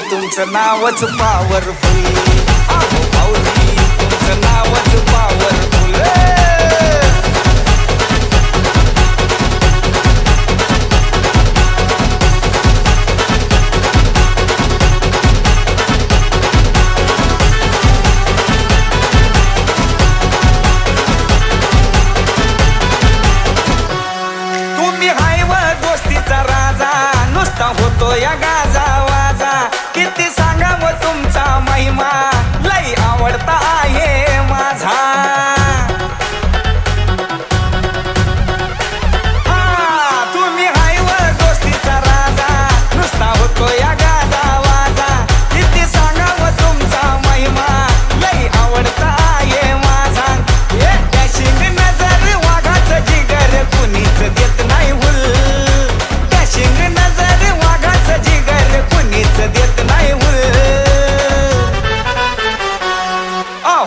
तुमचं नावच पावरफुल पाऊली तुमचं नावच पावरफुल तुम्ही हायव दोस्तीचा राजा नुसता होतो या गाजावा más.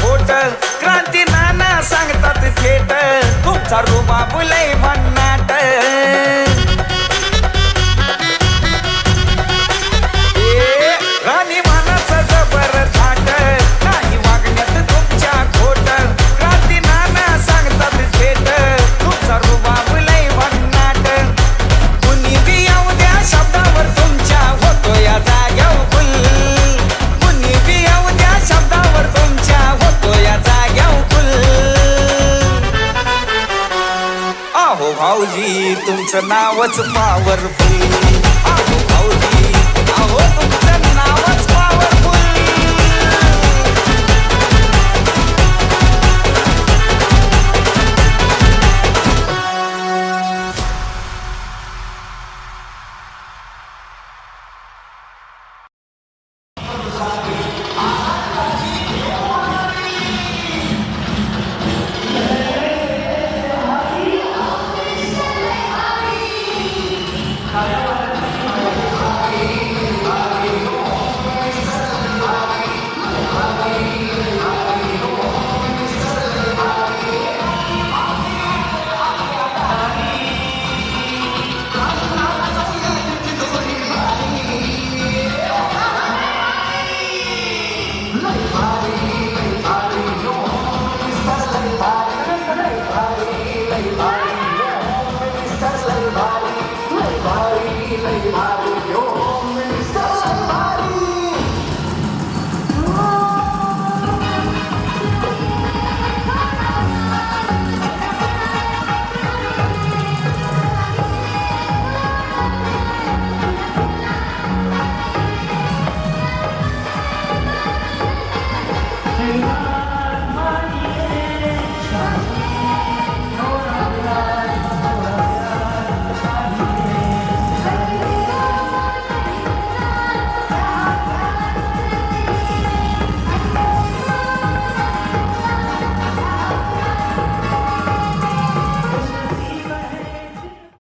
खोट. क्रांती नाना सांगतात थेट. तुमचा रुबा बुलय म्हण माझी तुमचं नावच पावरफुल